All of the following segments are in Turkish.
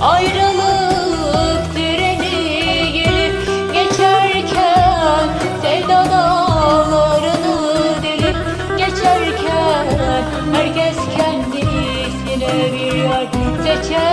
Ayrılık gelip geçerken Sevda dağlarını geçerken Herkes kendisine bir yer seçerken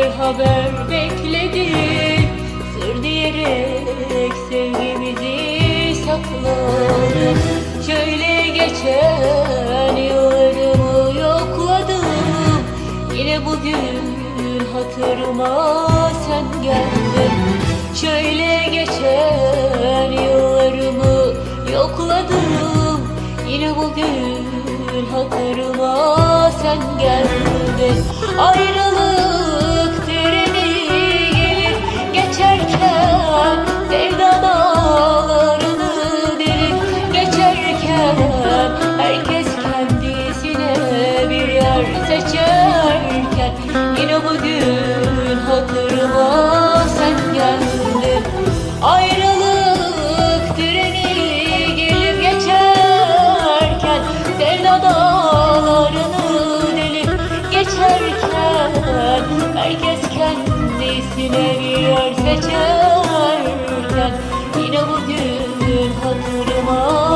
bir haber bekledim. Sır diyerek sevgimizi sakladım. Şöyle geçen yıllarımı yokladım. Yine bugün hatırıma sen geldin. Şöyle geçen yıllarımı yokladım. Yine bugün hatırıma sen geldin. Ayrılık seçer Herkes kendisine bir yer seçer Yine bugün hatırıma